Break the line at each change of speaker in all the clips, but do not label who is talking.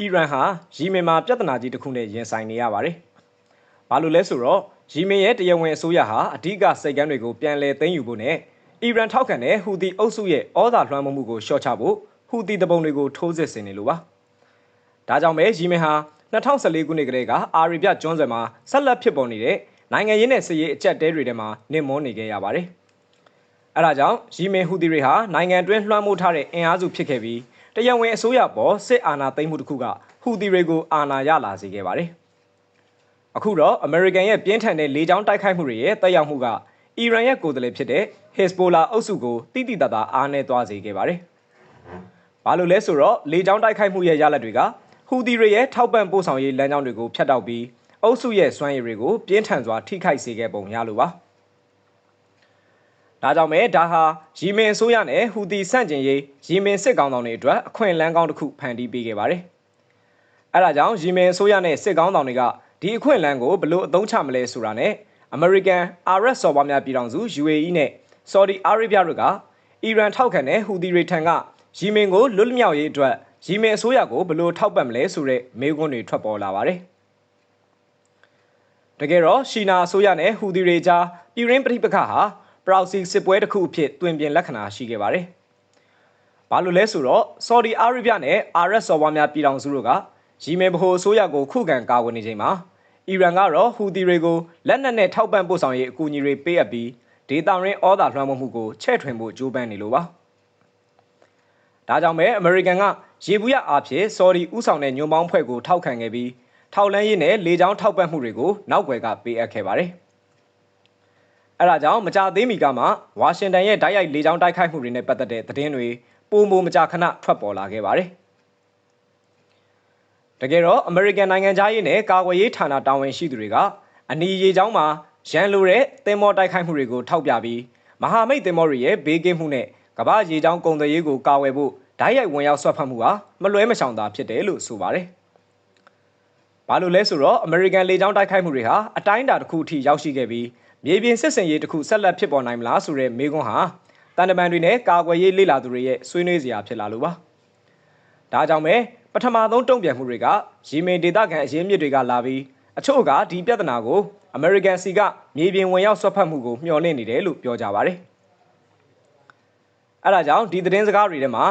အီရန်ဟာယီမင်မှာပြဿနာကြီးတစ်ခုနဲ့ရင်ဆိုင်နေရပါတယ်။ဘာလို့လဲဆိုတော့ယီမင်ရဲ့တရားဝင်အစိုးရဟာအဓိကစိတ်ကမ်းတွေကိုပြန်လည်သိမ်းယူဖို့နဲ့အီရန်ထောက်ခံတဲ့ဟူသီအုပ်စုရဲ့ဩဇာလွှမ်းမိုးမှုကိုရှော့ချဖို့ဟူသီတပုံတွေကိုထိုးစစ်ဆင်နေလို့ပါ။ဒါကြောင့်ပဲယီမင်ဟာ2014ခုနှစ်ကတည်းကအာရီဗျကျွန်းဆွယ်မှာဆက်လက်ဖြစ်ပေါ်နေတဲ့နိုင်ငံရေးနဲ့စစ်ရေးအကြက်တဲတွေထဲမှာနစ်မွန်းနေခဲ့ရပါတယ်။အဲဒါကြောင့်ယီမင်ဟူသီတွေဟာနိုင်ငံတွင်းလွှမ်းမိုးထားတဲ့အင်အားစုဖြစ်ခဲ့ပြီး တရားဝင်အစိုးရပေါ်စစ်အာဏာသိမ်းမှုတစ်ခုကဟူသီတွေကိုအာဏာရလာစေခဲ့ပါတယ်။အခုတော့အမေရိကန်ရဲ့ပြင်းထန်တဲ့လေကြောင်းတိုက်ခိုက်မှုတွေရဲ့တက်ရောက်မှုကအီရန်ရဲ့ကိုယ်စားလှယ်ဖြစ်တဲ့ဟက်စဘိုလာအုပ်စုကိုတိတိတတ်တာအားနည်းသွားစေခဲ့ပါတယ်။ဘာလို့လဲဆိုတော့လေကြောင်းတိုက်ခိုက်မှုရဲ့ရလဒ်တွေကဟူသီတွေရဲ့ထောက်ပံ့ပို့ဆောင်ရေးလမ်းကြောင်းတွေကိုဖျက်တောက်ပြီးအုပ်စုရဲ့စွမ်းရည်တွေကိုပြင်းထန်စွာထိခိုက်စေခဲ့ပုံရလိုပါ။ ဒါကြောင့်မဲဒါဟာယီမင်အစိုးရနဲ့ဟူသီဆန့်ကျင်ရေးယီမင်စစ်ကောင်ဆောင်တွေအတွက်အခွင့်အလမ်းကောင်းတစ်ခုဖန်တီးပေးခဲ့ပါတယ်။အဲဒါကြောင့်ယီမင်အစိုးရနဲ့စစ်ကောင်ဆောင်တွေကဒီအခွင့်အလမ်းကိုဘလို့အသုံးချမလဲဆိုတာနဲ့အမေရိကန်အာရက်စော်ဘွားများပြည်ထောင်စု UAE နဲ့ဆော်ဒီအာရေဗျတို့ကအီရန်ထောက်ခံတဲ့ဟူသီတွေထံကယီမင်ကိုလွတ်လပ်မြောက်ရေးအတွက်ယီမင်အစိုးရကိုဘလို့ထောက်ပံ့မလဲဆိုတဲ့မေးခွန်းတွေထွက်ပေါ်လာပါတယ်။တကယ်တော့ရှီနာအစိုးရနဲ့ဟူသီတွေကြားပြည်ရင်းပဋိပက္ခဟာ ပရောက်စီစစ်ပွဲတစ်ခုအဖြစ်တွင်ပြင်လက္ခဏာရှိခဲ့ပါတယ်။ဘာလို့လဲဆိုတော့ဆော်ဒီအာရေဗျနဲ့အာရက်စော်ဘွားများပြည်ထောင်စုတို့ကယီမင်ဗဟိုအစိုးရကိုခုခံကာကွယ်နေချိန်မှာအီရန်ကတော့ဟူသီတွေကိုလက်နက်နဲ့ထောက်ပံ့ပို့ဆောင်ရေးအကူအညီတွေပေးအပ်ပြီးဒေတာရင်းဩဒါလွှမ်းမိုးမှုကိုချဲ့ထွင်ဖို့ကြိုးပမ်းနေလို့ပါ။ဒါကြောင့်ပဲအမေရိကန်ကရေဘူးရအားဖြင့်ဆော်ဒီဥဆောင်တဲ့ညွန်ပေါင်းဖွဲ့ကိုထောက်ခံခဲ့ပြီးထောက်လန်းရေးနဲ့လေကြောင်းထောက်ပံ့မှုတွေကိုနောက်ွယ်ကပေးအပ်ခဲ့ပါတယ်။ အဲဒါကြောင့်မကြသေးမီကမှဝါရှင်တန်ရဲ့တိုက်ရိုက်လေကြောင်းတိုက်ခိုက်မှုတွေနဲ့ပတ်သက်တဲ့သတင်းတွေပုံမမကြခဏထွက်ပေါ်လာခဲ့ပါတယ်။တကယ်တော့အမေရိကန်နိုင်ငံသားရေးနဲ့ကာကွယ်ရေးဌာနတာဝန်ရှိသူတွေကအနီရေချောင်းမှာရန်လိုတဲ့သင်္ဘောတိုက်ခိုက်မှုတွေကိုထောက်ပြပြီးမဟာမိတ်သင်္ဘောတွေရဲ့ဘေးကင်းမှုနဲ့ကမ္ဘာရေချောင်းကုန်သွယ်ရေးကိုကာဝယ်ဖို့ဓာတ်ရိုက်ဝင်ရောက်ဆွတ်ဖက်မှုဟာမလွဲမရှောင်သာဖြစ်တယ်လို့ဆိုပါတယ်။ဘာလို့လဲဆိုတော့အမေရိကန်လေကြောင်းတိုက်ခိုက်မှုတွေဟာအတိုင်းအတာတစ်ခုအထိရောက်ရှိခဲ့ပြီး မြေပြင်စစ်စင်ရေးတစ်ခုဆက်လက်ဖြစ်ပေါ်နိုင်မလားဆိုတဲ့မေးခွန်းဟာတန်တမန်တွေနဲ့ကာကွယ်ရေးလေ့လာသူတွေရဲ့ဆွေးနွေးစရာဖြစ်လာလို့ပါ။ဒါကြောင့်ပဲပထမဆုံးတုံ့ပြန်မှုတွေကရီမင်ဒေသခံအရင်းမြစ်တွေကလာပြီးအချို့ကဒီပြဿနာကိုအမေရိကန်စီကမြေပြင်ဝင်ရောက်ဆွတ်ဖက်မှုကိုမျှော်လင့်နေတယ်လို့ပြောကြပါတယ်။အဲဒါကြောင့်ဒီသတင်းစကားတွေထဲမှာ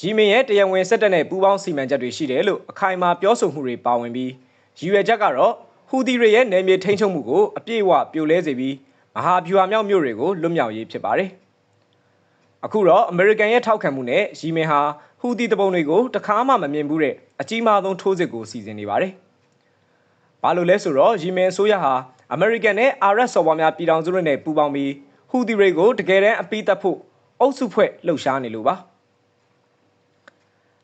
ရီမင်ရဲ့တရားဝင်စစ်တပ်နဲ့ပူးပေါင်းစီမံချက်တွေရှိတယ်လို့အခိုင်အမာပြောဆိုမှုတွေပါဝင်ပြီးရည်ရွယ်ချက်ကတော့ ဟူသီတွေရဲ့နယ်မြေထိန်းချုပ်မှုကိုအပြည့်အဝပြိုလဲစေပြီးမဟာဗျူဟာမြောက်မြို့တွေကိုလွတ်မြောက်ရေးဖြစ်ပါတယ်။အခုတော့အမေရိကန်ရဲ့ထောက်ခံမှုနဲ့ရီမင်ဟာဟူသီတပုံတွေကိုတခါမှမမြင်ဘူးတဲ့အကြီးမားဆုံးထိုးစစ်ကိုစီစဉ်နေပါတယ်။ဘာလို့လဲဆိုတော့ရီမင်အစိုးရဟာအမေရိကန်နဲ့အာရက်စော်ဘွားများပြည်ထောင်စုတွေနဲ့ပူးပေါင်းပြီးဟူသီတွေကိုတကယ်တမ်းအပိသက်ဖို့အုပ်စုဖွဲ့လှုပ်ရှားနေလို့ပါ။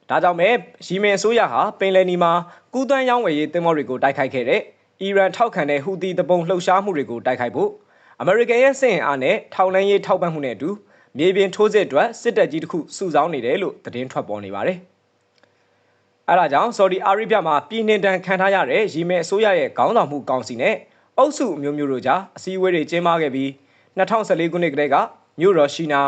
ဒါကြောင့်ပဲရီမင်အစိုးရဟာပင်လယ်နီမှာကူးသွမ်းရောင်းဝယ်ရေးတင်မောတွေကိုတိုက်ခိုက်ခဲ့တဲ့ အီရန်ထောက်ခံတဲ့ဟူသီတပုံလှုပ်ရှားမှုတွေကိုတိုက်ခိုက်ဖို့အမေရိကန်ရဲ့စင်အားနဲ့ထောက်လန်းရေးထောက်ပံ့မှုနဲ့အတူမြေပြင်ထိုးစစ်အတွက်စစ်တပ်ကြီးတစ်ခုစုဆောင်းနေတယ်လို့သတင်းထွက်ပေါ်နေပါတယ်။အဲဒါကြောင့်ဆော်ဒီအာရေဗျမှာပြည်နှင်တန်ခံထားရတဲ့ရီမင်အစိုးရရဲ့ခေါင်းဆောင်မှုကောင်စီနဲ့အုပ်စုအမျိုးမျိုးတို့ကြားအစည်းအဝေးတွေကျင်းပခဲ့ပြီး2014ခုနှစ်ကတည်းကမြို့တော်ရှိနာ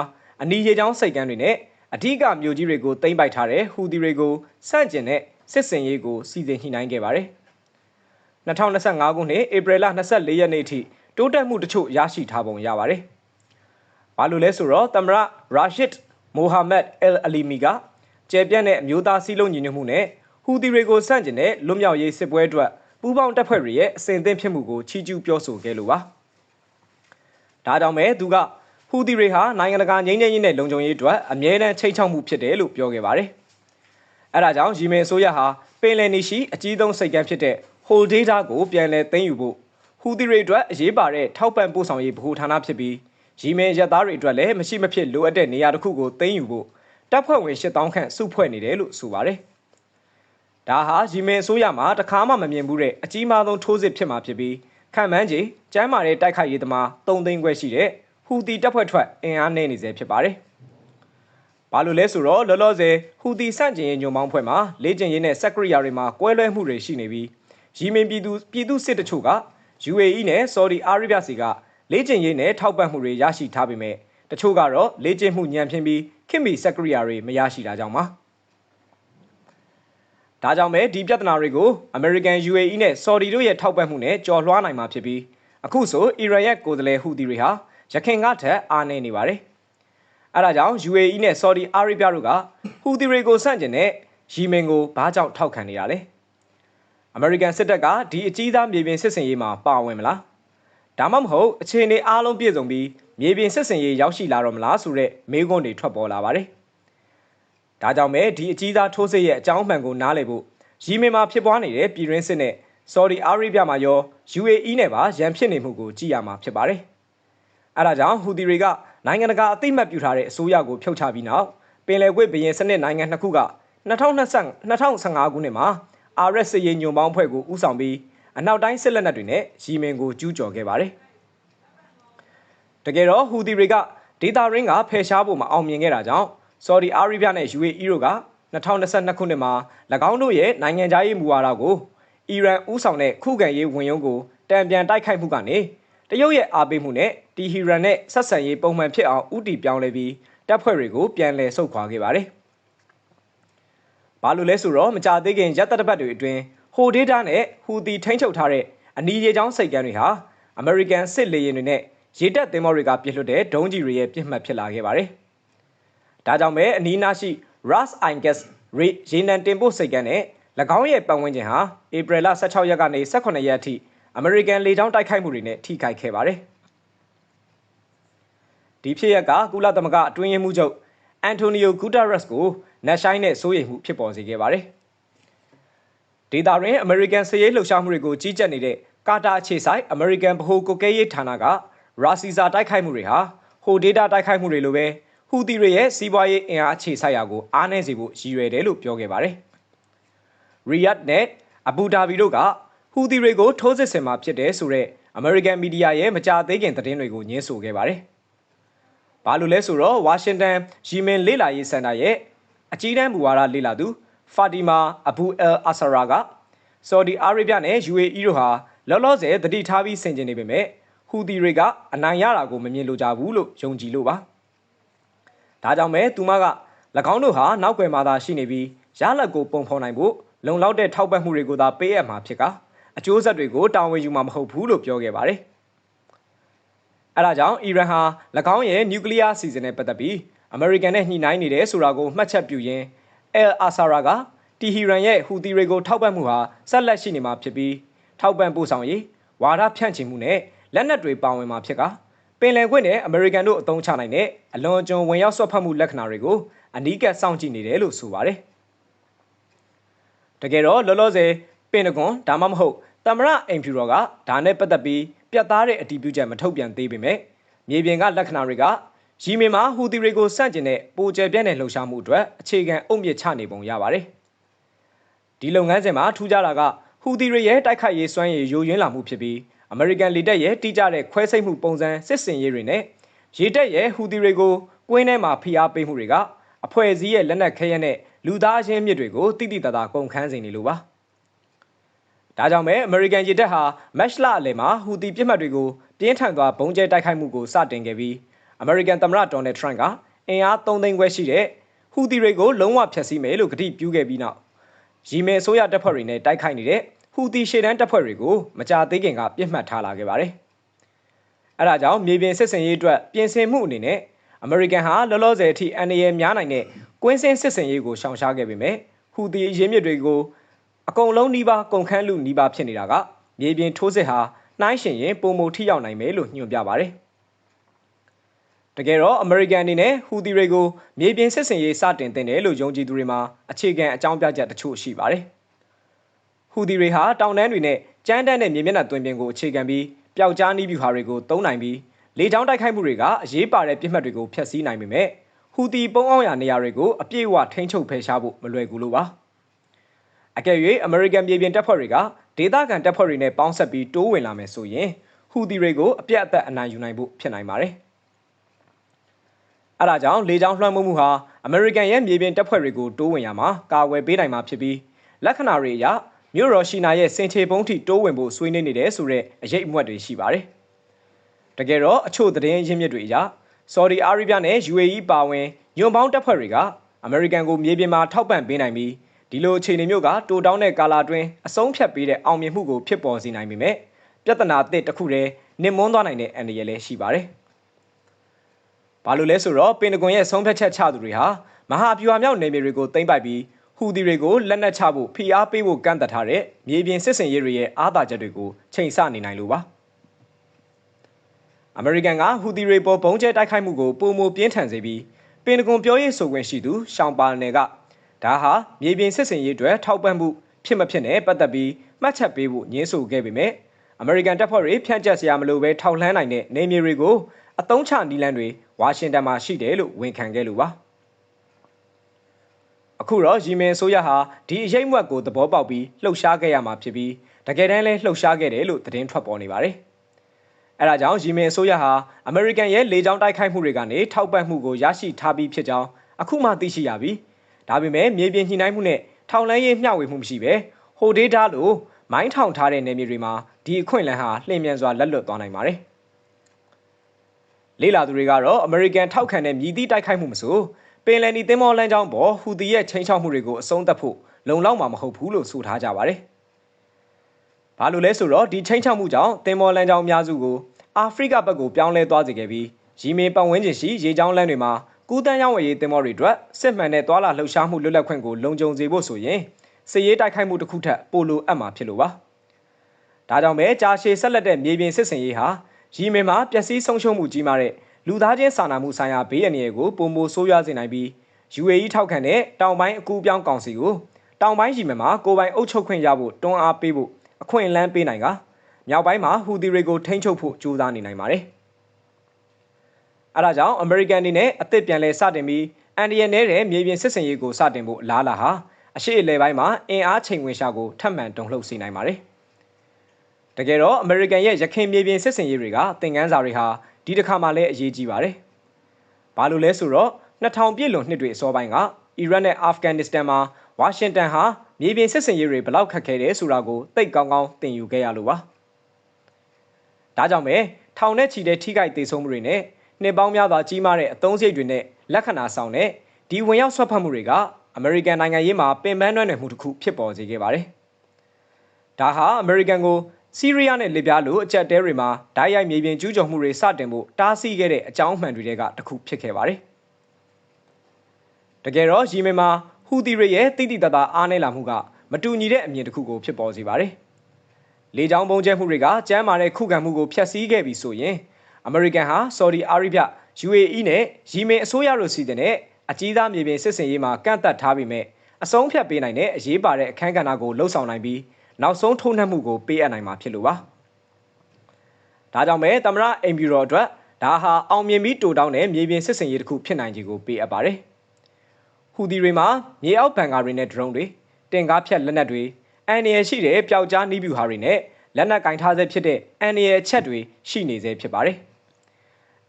အနီးရေချောင်းစိတ်ကမ်းတွေနဲ့အထူးကမြို့ကြီးတွေကိုသိမ်းပိုက်ထားတဲ့ဟူသီတွေကိုစန့်ကျင်တဲ့စစ်စင်ရေးကိုစီစဉ်ညှိနှိုင်းခဲ့ပါတယ်။ 2025ခုနှစ်ဧပြီလ24ရက်နေ့အထိတိုးတက်မှုတချို့ရရှိထားပုံရပါတယ်။ဘာလို့လဲဆိုတော့သမရရာရှစ်မိုဟာမက်အယ်အလီမီကကျယ်ပြန့်တဲ့အမျိုးသားစည်းလုံးညီညွတ်မှုနဲ့ဟူသီတွေကိုစန့်ကျင်တဲ့လွတ်မြောက်ရေးစစ်ပွဲအတွက်ပူးပေါင်းတပ်ဖွဲ့တွေရဲ့အစဉ်အသင့်ဖြစ်မှုကိုချီးကျူးပြောဆိုခဲ့လို့ပါ။ဒါကြောင့်ပဲသူကဟူသီတွေဟာနိုင်ငံတကာငြိမ်းချမ်းရေးနဲ့လုံခြုံရေးအတွက်အမြဲတမ်းချိတ်ချောက်မှုဖြစ်တယ်လို့ပြောခဲ့ပါတယ်။အဲဒါကြောင့်ရီမင်အစိုးရဟာပင်လယ်နီရှိအကြီးဆုံးစိတ်ကမ်းဖြစ်တဲ့ Hol Data ကိုပြန်လည်သိမ်းယူဖို့ဟူသီတွေအတွက်အရေးပါတဲ့ထောက်ပံ့ပို့ဆောင်ရေးဗဟိုဌာနဖြစ်ပြီးရီမင်ရက်သားတွေအတွက်လည်းမရှိမဖြစ်လိုအပ်တဲ့နေရာတစ်ခုကိုသိမ်းယူဖို့တပ်ဖွဲ့ဝင်8000ခန့်စုဖွဲ့နေတယ်လို့ဆိုပါတယ်။ဒါဟာရီမင်အစိုးရမှာတခါမှမမြင်ဘူးတဲ့အကြီးမားဆုံးထိုးစစ်ဖြစ်မှာဖြစ်ပြီးခံမှန်းကြီးကျမ်းမာတဲ့တိုက်ခိုက်ရေးသမား3သိန်းခွဲရှိတဲ့ဟူတီတပ်ဖွဲ့ထွက်အင်အားနှဲနေစေဖြစ်ပါတယ်။ဘာလို့လဲဆိုတော့လောလောဆယ်ဟူတီစန့်ကျင်ရေးညွန်ပေါင်းဖွဲ့မှာလေ့ကျင့်ရေးနဲ့စက်ကရိယာတွေမှာကွဲလွဲမှုတွေရှိနေပြီး ရီမင်ပြည်သူပြည်သူစစ်တချို့က UAE နဲ့ Saudi Arabia စီကလေ့ကျင့်ရေးနဲ့ထောက်ပံ့မှုတွေရရှိထားပေမဲ့တချို့ကတော့လေ့ကျင့်မှုညံဖြင်းပြီးခင်မီစက်ကရိယာတွေမရရှိတာကြောင့်ပါ။အဒါကြောင့်ပဲဒီပြဿနာတွေကိုအမေရိကန် UAE နဲ့ Saudi တို့ရဲ့ထောက်ပံ့မှုနဲ့ကြော်လွှားနိုင်မှာဖြစ်ပြီးအခုဆိုအီရန်ရဲ့ကိုယ်စားလှယ်ဟူသီတွေဟာရခိုင်ကထက်အားနည်းနေပါတယ်။အဲဒါကြောင့် UAE နဲ့ Saudi Arabia တို့ကဟူသီတွေကိုစန့်ကျင်တဲ့ယီမင်ကိုဘာကြောင့်ထောက်ခံနေရလဲ။ အမေရိကန်စစ်တပ်ကဒီအကြီးသားမြေပြင်စစ်စင်ရေးမှာပါဝင်မလား။ဒါမှမဟုတ်အခြေအနေအားလုံးပြည့်စုံပြီးမြေပြင်စစ်စင်ရေးရောက်ရှိလာတော့မလားဆိုတဲ့မေးခွန်းတွေထွက်ပေါ်လာပါတယ်။ဒါကြောင့်ပဲဒီအကြီးသားထိုးစစ်ရဲ့အကြောင်းမှန်ကိုနားလည်ဖို့ယီမင်မှာဖြစ်ပွားနေတဲ့ပြည်တွင်းစစ်နဲ့ Saudi Arabia မှာရော UAE နဲ့ပါရန်ဖြစ်နေမှုကိုကြည့်ရမှာဖြစ်ပါတယ်။အဲဒါကြောင့်ဟူသီတွေကနိုင်ငံတကာအသိမှတ်ပြုထားတဲ့အစိုးရကိုဖျောက်ချပြီးနောက်ပင်လယ်ကွေ့ဘရင်စနစ်နိုင်ငံနှစ်ခုက2020 2015ခုနှစ်မှာ RS ရေညုံပေါင်းဖွဲ့ကိုဦးဆောင်ပြီးအနောက်တိုင်းစစ်လက်နက်တွေနဲ့ရီမင်ကိုကျူးကျော်ခဲ့ပါတယ်။တကယ်တော့ဟူသီတွေကဒေတာရင်းကဖယ်ရှားဖို့မအောင်မြင်ခဲ့တာကြောင့် Saudi Arabia နဲ့ UAE တို့က2022ခုနှစ်မှာ၎င်းတို့ရဲ့နိုင်ငံခြားရေးမူဝါဒကိုအီရန်ဦးဆောင်တဲ့ခုခံရေးဝန်ရုံးကိုတံပြန်တိုက်ခိုက်မှုကနေတရုတ်ရဲ့အားပေးမှုနဲ့တီဟီရန်နဲ့ဆက်ဆံရေးပုံမှန်ဖြစ်အောင်ဥတီပြောင်းလဲပြီးတပ်ဖွဲ့တွေကိုပြန်လည်ဆုတ်ခွာခဲ့ပါတယ်။ ဘာလို့လဲဆိုတော့မကြသေးခင်ရက်သက်ပတ်တွေအတွင်းဟိုဒေတာနဲ့ဟူတီထိန်းချုပ်ထားတဲ့အနီးရေချောင်းစိတ်ကမ်းတွေဟာအမေရိကန်စစ်လေယာဉ်တွေနဲ့ရေတပ်သင်္ဘောတွေကပြစ်လွတ်တဲ့ဒုံးကျည်တွေရဲ့ပြစ်မှတ်ဖြစ်လာခဲ့ပါတယ်။ဒါကြောင့်ပဲအနီးနားရှိ Ras Angus ရေနံတင်ပို့စိတ်ကမ်းနဲ့၎င်းရဲ့ပတ်ဝန်းကျင်ဟာဧပြီလ16ရက်ကနေ18ရက်အထိအမေရိကန်လေကြောင်းတိုက်ခိုက်မှုတွေနဲ့ထိခိုက်ခဲ့ပါတယ်။ဒီဖြစ်ရက်ကကုလသမဂ္ဂအတွင်းရေးမှူးချုပ်အန်တိုနီယိုဂူတာရက်စ်ကို နက်ဆိုင်နဲ့စိုးရိမ်မှုဖြစ်ပေါ်စေခဲ့ပါတယ်။ဒေတာရင်းအမေရိကန်စည်ရေးလှုပ်ရှားမှုတွေကိုကြီးကြပ်နေတဲ့ကာတာအခြေဆိုင်အမေရိကန်ဗဟိုကုတ်ကဲရေးဌာနကရာစီဇာတိုက်ခိုက်မှုတွေဟာဟိုဒေတာတိုက်ခိုက်မှုတွေလိုပဲဟူသီတွေရဲ့စီးပွားရေးအင်အားအခြေစိုက်ရာကိုအားနည်းစေဖို့ရည်ရွယ်တယ်လို့ပြောခဲ့ပါတယ်။ရီယတ်နဲ့အဘူဒါဘီတို့ကဟူသီတွေကိုထိုးစစ်ဆင်မှာဖြစ်တယ်ဆိုတော့အမေရိကန်မီဒီယာရဲ့မကြာသေးခင်သတင်းတွေကိုညှင်းဆိုခဲ့ပါတယ်။ဘာလို့လဲဆိုတော့ဝါရှင်တန်ရီမင်လေလာရေးစင်တာရဲ့ အကြီးတန်းမူဝါဒလေလာသူဖာတီမာအဘူအယ်အာဆာရာကဆော်ဒီအာရေဗျနဲ့ UAE တို့ဟာလောလောဆယ်တတိထားပြီးဆင်ကျင်နေပေမဲ့ဟူသီတွေကအနိုင်ရတာကိုမမြင်လိုကြဘူးလို့ယုံကြည်လို့ပါ။ဒါကြောင့်ပဲသူမက၎င်းတို့ဟာနောက်ွယ်မှာသာရှိနေပြီးရလက်ကိုပုံဖော်နိုင်ဖို့လုံလောက်တဲ့ထောက်ပံ့မှုတွေကိုသာပေးအပ်မှာဖြစ်ကအကျိုးဆက်တွေကိုတာဝန်ယူမှာမဟုတ်ဘူးလို့ပြောခဲ့ပါတယ်။အဲဒါကြောင့်အီရန်ဟာ၎င်းရဲ့နျူကလ িয়ার စီစဉ်နဲ့ပတ်သက်ပြီး အမေရိကန်နဲ့ညှိနှိုင်းနေတယ်ဆိုတာကိုမှတ်ချက်ပြုရင်းအယ်အာဆာရာကတီဟီရန်ရဲ့ဟူသီတွေကိုထောက်ပံ့မှုဟာဆက်လက်ရှိနေမှာဖြစ်ပြီးထောက်ပံ့ပို့ဆောင်ရေးဝါဒဖြန့်ချီမှုနဲ့လက်နက်တွေပါဝင်မှာဖြစ်ကပင်လယ်ကွေ့နဲ့အမေရိကန်တို့အသုံးချနိုင်တဲ့အလွန်အကျွံဝင်ရောက်ဆွတ်ဖက်မှုလက္ခဏာတွေကိုအနီးကပ်စောင့်ကြည့်နေတယ်လို့ဆိုပါတယ်။တကယ်တော့လောလောဆယ်ပင်တကွန်ဒါမှမဟုတ်တမရအိမ်ဖြူတော်ကဒါနဲ့ပတ်သက်ပြီးပြတ်သားတဲ့အတည်ပြုချက်မထုတ်ပြန်သေးပေမဲ့မြေပြင်ကလက္ခဏာတွေက ရီမင်မှာဟူသီတွေကိုစန့်ကျင်တဲ့ပိုကျယ်ပြန့်တဲ့လှုပ်ရှားမှုအတွက်အခြေခံအုတ်မြစ်ချနေပုံရပါတယ်။ဒီလုပ်ငန်းစဉ်မှာထူးခြားတာကဟူသီတွေရဲ့တိုက်ခိုက်ရေးစွမ်းရည်ယိုယွင်းလာမှုဖြစ်ပြီးအမေရိကန်လေတပ်ရဲ့တိကျတဲ့ခွဲစိတ်မှုပုံစံစစ်စင်ရေးတွေနဲ့ရေတပ်ရဲ့ဟူသီတွေကိုကွင်းထဲမှာဖိအားပေးမှုတွေကအဖွဲ့အစည်းရဲ့လက်နက်ခဲယမ်းနဲ့လူသားချင်းမြစ်တွေကိုတိတိတသားကုန်ခန်းစေနေလို့ပါဒါကြောင့်ပဲအမေရိကန်ရေတပ်ဟာမက်ရှ်လအလယ်မှာဟူတီပြစ်မှတ်တွေကိုပြင်းထန်စွာဘုံကျဲတိုက်ခိုက်မှုကိုစတင်ခဲ့ပြီး အမေရိကန်သမ္မတဒေါ်နယ်ထရန့်ကအင်အား3သိန်းခွဲရှိတဲ့ဟူတီတွေကိုလုံးဝဖျက်ဆီးမယ်လို့ကတိပြုခဲ့ပြီးနောက်ရီမဲအစိုးရတပ်ဖွဲ့တွေနဲ့တိုက်ခိုက်နေတဲ့ဟူတီရှေ့တန်းတပ်ဖွဲ့တွေကိုမကြာသေးခင်ကပြစ်မှတ်ထားလာခဲ့ပါတယ်။အဲဒါကြောင့်မြေပြင်စစ်စင်ရေးအတွက်ပြင်ဆင်မှုအနေနဲ့အမေရိကန်ဟာလောလောဆယ်အထိအန်ရယ်များနိုင်တဲ့ကွင်းစင်းစစ်စင်ရေးကိုရှောင်ရှားခဲ့ပေမဲ့ဟူသီရင်းမြစ်တွေကိုအကုန်လုံးနှီးပါကုန်ခန်းလူနှီးပါဖြစ်နေတာကမြေပြင်ထိုးစစ်ဟာနှိုင်းရှင်ရင်ပုံမထိရောက်နိုင်မယ်လို့ညွှန်ပြပါတယ်။ တကယ်တော့အမေရိကန်အနေနဲ့ဟူသီတွေကိုမြေပြင်စစ်စင်ရေးစတင်တင်တယ်လို့ယုံကြည်သူတွေမှာအခြေခံအကြောင်းပြချက်တချို့ရှိပါတယ်။ဟူသီတွေဟာတောင်တန်းတွေနဲ့ကြမ်းတမ်းတဲ့မြေမျက်နှာသွင်ပြင်ကိုအခြေခံပြီးပျောက်ကြားနည်းဗျူဟာတွေကိုသုံးနိုင်ပြီးလေကြောင်းတိုက်ခိုက်မှုတွေကအရေးပါတဲ့ပြစ်မှတ်တွေကိုဖျက်ဆီးနိုင်ပေမဲ့ဟူတီပုံအောင်ရနေရာတွေကိုအပြည့်အဝထိန်းချုပ်ဖယ်ရှားဖို့မလွယ်ကူလို့ပါအကယ်၍အမေရိကန်ပြည်ပြင်တပ်ဖွဲ့တွေကဒေသခံတပ်ဖွဲ့တွေနဲ့ပေါင်းဆက်ပြီးတိုးဝင်လာမယ်ဆိုရင်ဟူတီတွေကိုအပြတ်အသက်အနိုင်ယူနိုင်ဖို့ဖြစ်နိုင်ပါတယ် အဲဒါကြောင့်လေကြောင်းလွှမ်းမိုးမှုဟာအမေရိကန်ရဲ့မြေပြင်တပ်ဖွဲ့တွေကိုတိုးဝင်ရမှာကာဝယ်ပေးနိုင်မှာဖြစ်ပြီးလက္ခဏာတွေအရမြို့တော်ရှိနာရဲ့စင်ချေပုံးထိတိုးဝင်ဖို့ဆွေးနွေးနေတယ်ဆိုတဲ့အရေးအမွက်တွေရှိပါတယ်တကယ်တော့အချို့သတင်းရင်းမြစ်တွေအရဆော်ဒီအာရေဗျနဲ့ UAE ပါဝင်ညွန်ပေါင်းတပ်ဖွဲ့တွေကအမေရိကန်ကိုမြေပြင်မှာထောက်ပံ့ပေးနိုင်ပြီးဒီလိုအခြေအနေမျိုးကတိုတောင်းတဲ့ကာလာအတွင်းအဆုံးဖြတ်ပေးတဲ့အောင်မြင်မှုကိုဖြစ်ပေါ်စေနိုင်ပေမဲ့ပြဿနာအသစ်တစ်ခုတည်းနစ်မွန်းသွားနိုင်တဲ့အန္တရာယ်လည်းရှိပါတယ်။ ဘာလို့လဲဆိုတော့ပင်တဂွန်ရဲ့ဆုံးဖြတ်ချက်ချသူတွေဟာမဟာဗျူဟာမြောက်နယ်မြေတွေကိုသိမ်းပိုက်ပြီးဟူဒီတွေကိုလက်နက်ချဖို့ဖိအားပေးဖို့ကန့်သက်ထားတဲ့မြေပြင်စစ်စင်ရေးတွေရဲ့အားသာချက်တွေကိုချိန်ဆနေနိုင်လို့ပါအမေရိကန်ကဟူဒီတွေပေါ်ပုံကျဲတိုက်ခိုက်မှုကိုပုံမပြင်းထန်စေပြီးပင်တဂွန်ပြောရေးဆိုခွင့်ရှိသူရှောင်ပါနယ်ကဒါဟာမြေပြင်စစ်စင်ရေးအတွက်ထောက်ပံ့မှုဖြစ်မဖြစ်နဲ့ပတ်သက်ပြီးမှတ်ချက်ပေးဖို့ညှင်းဆိုခဲ့ပေမဲ့အမေရိကန်တပ်ဖွဲ့တွေဖြန့်ကျက်စရာမလိုဘဲထောက်လှမ်းနိုင်တဲ့နေမြေတွေကိုအတုံးချနီလန်းတွေ ဝါရှင်တန်မှာရှိတယ်လို့ဝန်ခံခဲ့လို့ပါအခုတော့ရီမင်ဆိုရဟာဒီအရေးမွက်ကိုသဘောပေါက်ပြီးလှုပ်ရှားခဲ့ရမှာဖြစ်ပြီးတကယ်တမ်းလဲလှုပ်ရှားခဲ့တယ်လို့သတင်းထွက်ပေါ်နေပါတယ်။အဲဒါကြောင့်ရီမင်ဆိုရဟာအမေရိကန်ရဲ့လေကြောင်းတိုက်ခိုက်မှုတွေကနေထောက်ပံ့မှုကိုရရှိထားပြီးဖြစ်ကြောင်းအခုမှသိရှိရပြီးဒါပေမဲ့မြေပြင်ညှိနှိုင်းမှုနဲ့ထောင်လန်းရေးမျှဝေမှုမရှိပဲဟိုဒေးတာလို့မိုင်းထောင်ထားတဲ့နေမြေတွေမှာဒီအခွင့်အလမ်းဟာလှည့်မြန်စွာလက်လွတ်သွားနိုင်ပါတယ်။ လေလာသူတွေကတော့အမေရိကန်ထောက်ခံတဲ့မြည်သည့်တိုက်ခိုက်မှုမဆိုပင်လယ်နီသင်းမောလမ်းကြောင်းပေါ်ဟူသီရဲ့ချင်းချောက်မှုတွေကိုအဆုံးသတ်ဖို့လုံလောက်မှာမဟုတ်ဘူးလို့ဆိုထားကြပါတယ်။ဘာလို့လဲဆိုတော့ဒီချင်းချောက်မှုကြောင့်သင်းမောလမ်းကြောင်းအများစုကိုအာဖရိကဘက်ကိုပြောင်းလဲသွားစေခဲ့ပြီးရီမင်ပတ်ဝန်းကျင်ရှိရေကြောင်းလမ်းတွေမှာကူးတန်းရောင်းဝယ်ရေးသင်းမောတွေအတွက်စစ်မှန်တဲ့သွာလာလှုပ်ရှားမှုလွတ်လပ်ခွင့်ကိုလုံခြုံစေဖို့ဆိုရင်စစ်ရေးတိုက်ခိုက်မှုတစ်ခုထက်ပိုလိုအပ်မှာဖြစ်လို့ပါ။ဒါကြောင့်ပဲကြာရှည်ဆက်လက်တဲ့မြေပြင်စစ်စင်ရေးဟာ ရီမင်မှာပျက်စီးဆုံးရှုံးမှုကြီးမားတဲ့လူသားချင်းစာနာမှုဆိုင်ရာဘေးအန္တရာယ်ကိုပုံမိုဆိုးရွားစေနိုင်ပြီး UAE ထောက်ခံတဲ့တောင်ပိုင်းအကူအပြောင်းကောင်စီကိုတောင်ပိုင်းရီမင်မှာကိုပိုင်အုပ်ချုပ်ခွင့်ရဖို့တွန်းအားပေးဖို့အခွင့်အလမ်းပေးနိုင်ကမြောက်ပိုင်းမှာဟူသီတွေကိုထိန်းချုပ်ဖို့ကြိုးစားနေနိုင်ပါတယ်။အဲဒါကြောင့်အမေရိကန်အနေနဲ့အသစ်ပြန်လဲစတင်ပြီးအန်ဒီယန်နဲ့မြေပြင်စစ်စင်ရေးကိုစတင်ဖို့အလားအလာဟာအရှိအလဲပိုင်းမှာအင်အားချိန်ဝင်ရှာကိုထပ်မံတုံ့လှုပ်စေနိုင်ပါတယ်။ တကယ်တော့အမေရိကန်ရဲ့ရခိုင်မြေပြင်စစ်စင်ရေးတွေကသင်ခန်းစာတွေဟာဒီတစ်ခါမှလည်းအရေးကြီးပါတယ်။ဘာလို့လဲဆိုတော့2000ပြည့်လွန်နှစ်တွေအစောပိုင်းကအီရတ်နဲ့အာဖဂန်နစ္စတန်မှာဝါရှင်တန်ဟာမြေပြင်စစ်စင်ရေးတွေဘလောက်ခက်ခဲတယ်ဆိုတာကိုသိကောင်းကောင်းသင်ယူခဲ့ရလို့ပါ။ဒါကြောင့်ပဲထောင်နဲ့ချီတဲ့ထိခိုက်ဒေဆုံးမှုတွေနဲ့နှစ်ပေါင်းများစွာကြီးမားတဲ့အသုံးစရိတ်တွေနဲ့လက္ခဏာဆောင်တဲ့ဒီဝင်ရောက်ဆွတ်ဖက်မှုတွေကအမေရိကန်နိုင်ငံရေးမှာပင်ပန်းနှွမ်းနယ်မှုတစ်ခုဖြစ်ပေါ်စေခဲ့ပါတယ်။ဒါဟာအမေရိကန်ကို စီးရီးယားနဲ့လစ်ပြားလိုအကြက်တဲတွေမှာဓာတ်ရိုက်မြေပြင်ကျူးကျော်မှုတွေစတင်ဖို့တားဆီးခဲ့တဲ့အကြောင်းမှန်တွေကတစ်ခုဖြစ်ခဲ့ပါတယ်။တကယ်တော့ယီမင်မှာဟူသီတွေရဲ့တိတိတသားအားနည်းလာမှုကမတူညီတဲ့အမြင်တစ်ခုကိုဖြစ်ပေါ်စေပါတယ်။လေကြောင်းပုံကျဲမှုတွေကကျမ်းမာတဲ့ခုခံမှုကိုဖျက်ဆီးခဲ့ပြီဆိုရင်အမေရိကန်ဟာဆော်ဒီအာရေဗျ UAE နဲ့ယီမင်အစိုးရတို့စီတဲ့အကြီးသားမြေပြင်စစ်စင်ရေးမှာကန့်သက်ထားပေမဲ့အဆုံးဖြတ်ပေးနိုင်တဲ့အရေးပါတဲ့အခမ်းကဏ္ဍကိုလှုပ်ဆောင်နိုင်ပြီး နောက်ဆုံးထုံးနှက်မှုကိုပေးအပ်နိုင်မှာဖြစ်လို့ပါဒါကြောင့်ပဲသမရအိမ်ဖြူတော်အတွက်ဒါဟာအောင်မြင်ပြီးတိုးတောင်းတဲ့မြေပြင်စစ်စင်ရေးတစ်ခုဖြစ်နိုင်ခြေကိုပေးအပ်ပါတယ်ဟူဒီတွေမှာမြေအောက်ဘန်ကာတွေနဲ့ဒရုန်းတွေတင်ကားဖြတ်လက်နက်တွေအန်ရယ်ရှိတဲ့ပျောက်ကြားနီးဗျူဟာတွေနဲ့လက်နက်ကင်ထားဆဲဖြစ်တဲ့အန်ရယ်ချက်တွေရှိနေဆဲဖြစ်ပါတယ်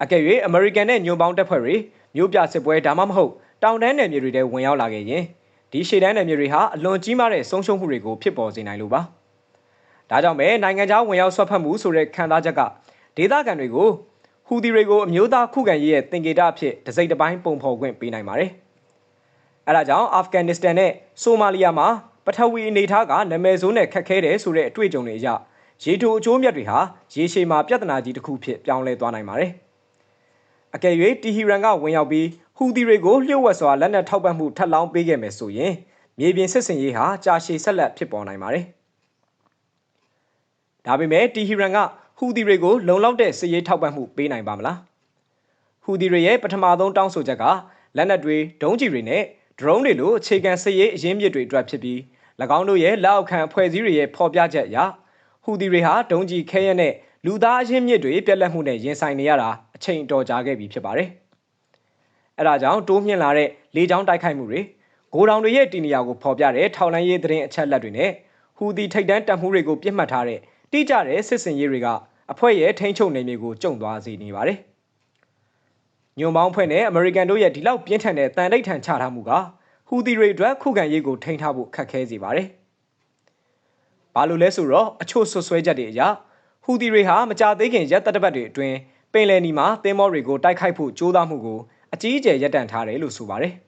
အကယ်၍အမေရိကန်နဲ့ညွန်ပေါင်းတပ်ဖွဲ့တွေမြို့ပြစစ်ပွဲဒါမှမဟုတ်တောင်တန်းနယ်မြေတွေထဲဝင်ရောက်လာခဲ့ရင် ဒီရှေ့တန်းနယ်မြေတွေဟာအလွန်ကြီးမားတဲ့ဆုံးရှုံးမှုတွေကိုဖြစ်ပေါ်စေနိုင်လို့ပါ။ဒါကြောင့်ပဲနိုင်ငံခြားဝင်ရောက်ဆွတ်ဖက်မှုဆိုတဲ့ခံစားချက်ကဒေသခံတွေကိုဟူဒီတွေကိုအမျိုးသားခုခံရေးရဲ့သင်္ကေတအဖြစ်တစိမ့်တစ်ပိုင်းပုံဖော်ခွင့်ပေးနိုင်ပါတယ်။အဲဒါကြောင့်အာဖဂန်နစ္စတန်နဲ့ဆိုမာလီယာမှာပထဝီအနေထားကနာမည်ဆိုးနဲ့ခက်ခဲတယ်ဆိုတဲ့အတွေ့အကြုံတွေအရရေတိုအကျိုးမြတ်တွေဟာရေရှည်မှာပြဿနာကြီးတစ်ခုဖြစ်ပြောင်းလဲသွားနိုင်ပါတယ်။အကယ်၍တီဟီရန်ကဝင်ရောက်ပြီး ဟူသီတွေကိုလျှို့ဝှက်စွာလက်နက်ထောက်ပံ့မှုထပ်လောင်းပေးခဲ့မယ်ဆိုရင်မြေပြင်စစ်စင်ရေးဟာကြာရှည်ဆက်လက်ဖြစ်ပေါ်နိုင်ပါတယ်။ဒါပေမဲ့တီဟီရန်ကဟူသီတွေကိုလုံလောက်တဲ့စစ်ရေးထောက်ပံ့မှုပေးနိုင်ပါမလား။ဟူသီတွေရဲ့ပထမဆုံးတောင်းဆိုချက်ကလက်နက်တွေဒုံးကျည်တွေနဲ့ဒရုန်းတွေလိုအခြေခံစစ်ရေးအရင်းမြစ်တွေအတွက်ဖြစ်ပြီး၎င်းတို့ရဲ့လက်အောက်ခံအဖွဲ့အစည်းတွေရဲ့ဖော်ပြချက်အရဟူသီတွေဟာဒုံးကျည်ခဲရက်နဲ့လူသားအရင်းမြစ်တွေပြက်လက်မှုနဲ့ရင်ဆိုင်နေရတာအချိန်တော်ကြာခဲ့ပြီဖြစ်ပါတယ်။ အဲဒါကြောင့်တိုးမြင့်လာတဲ့လေကြောင်းတိုက်ခိုက်မှုတွေဂိုဒေါင်တွေရဲ့တီနီယာကိုဖော်ပြတဲ့ထောက်လန်းရေးသတင်းအချက်လက်တွေနဲ့ဟူဒီထိတ်တန်းတပ်မှုတွေကိုပြစ်မှတ်ထားတဲ့တိကျတဲ့စစ်စင်ရေးတွေကအဖွဲ့ရဲ့ထိန်းချုပ်နေမျိုးကိုကျုံသွားစေနေပါတယ်။ညွန်ပေါင်းဖွဲ့နဲ့အမေရိကန်တို့ရဲ့ဒီလောက်ပြင်းထန်တဲ့တန်တိတ်ထန်ချထားမှုကဟူဒီတွေအတွက်ခုခံရေးကိုထိန်းထားဖို့ခက်ခဲစေပါတယ်။ဘာလို့လဲဆိုတော့အချို့ဆွဆွဲချက်တွေအရဟူဒီတွေဟာမကြသေးခင်ရက်သက်တပတ်တွေအတွင်းပင်လယ်နီမှာသင်းမောတွေကိုတိုက်ခိုက်ဖို့ကြိုးစားမှုကို အကြီးအကျယ်ရပ်တန့်ထားတယ်လို့ဆိုပါတယ်။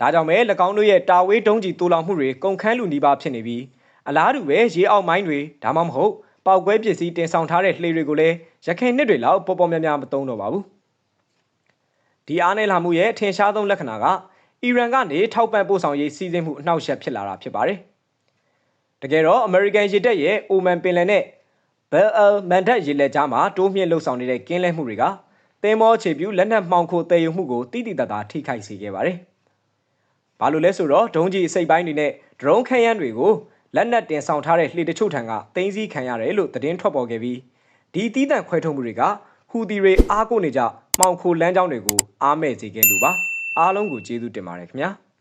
ဒါဒါကြောင့်ပဲ၎င်းတို့ရဲ့တာဝေးတုံးကြီးတူလောင်မှုတွေကုန်ခန်းလူနီးပါးဖြစ်နေပြီးအလားတူပဲရေအောက်မိုင်းတွေဒါမှမဟုတ်ပောက်ကွဲပစ္စည်းတင်ဆောင်ထားတဲ့လှေတွေကိုလည်းရခိုင်နှစ်တွေလောက်ပေါ်ပေါ်များများမသုံးတော့ပါဘူးဒီအားနဲ့လာမှုရဲ့အထင်ရှားဆုံးလက္ခဏာကအီရန်ကနေထောက်ပံ့ပို့ဆောင်ရေးစီစဉ်မှုအနှောက်အယှက်ဖြစ်လာတာဖြစ်ပါတယ်တကယ်တော့အမေရိကန်ရေတပ်ရဲ့အိုမန်ပင်လယ်နဲ့ဘယ်အယ်မန်ဒတ်ရေလက်ကြားမှာတိုးမြင့်လှုပ်ဆောင်နေတဲ့ကင်းလဲမှုတွေက သင်္ဘောခြေပြူလက်နက်မှောင်ခိုတည်ယူမှုကိုတိတိတတ်တာထိခိုက်စေခဲ့ပါတယ်။ဘာလို့လဲဆိုတော့ဒုံးကြီးအစိပ်ပိုင်းတွေနဲ့ဒရုန်းခန်းရမ်းတွေကိုလက်နက်တင်ဆောင်ထားတဲ့လှေတချို့ထံကတင်းစည်းခံရတယ်လို့သတင်းထွက်ပေါ်ခဲ့ပြီးဒီတီးတန့်ခွဲထုတ်မှုတွေကဟူသီတွေအားကိုနေကြမှောင်ခိုလမ်းကြောင်းတွေကိုအားမဲ့စေခဲ့လို့ပါ။အားလုံးကိုကျေးဇူးတင်ပါတယ်ခင်ဗျာ။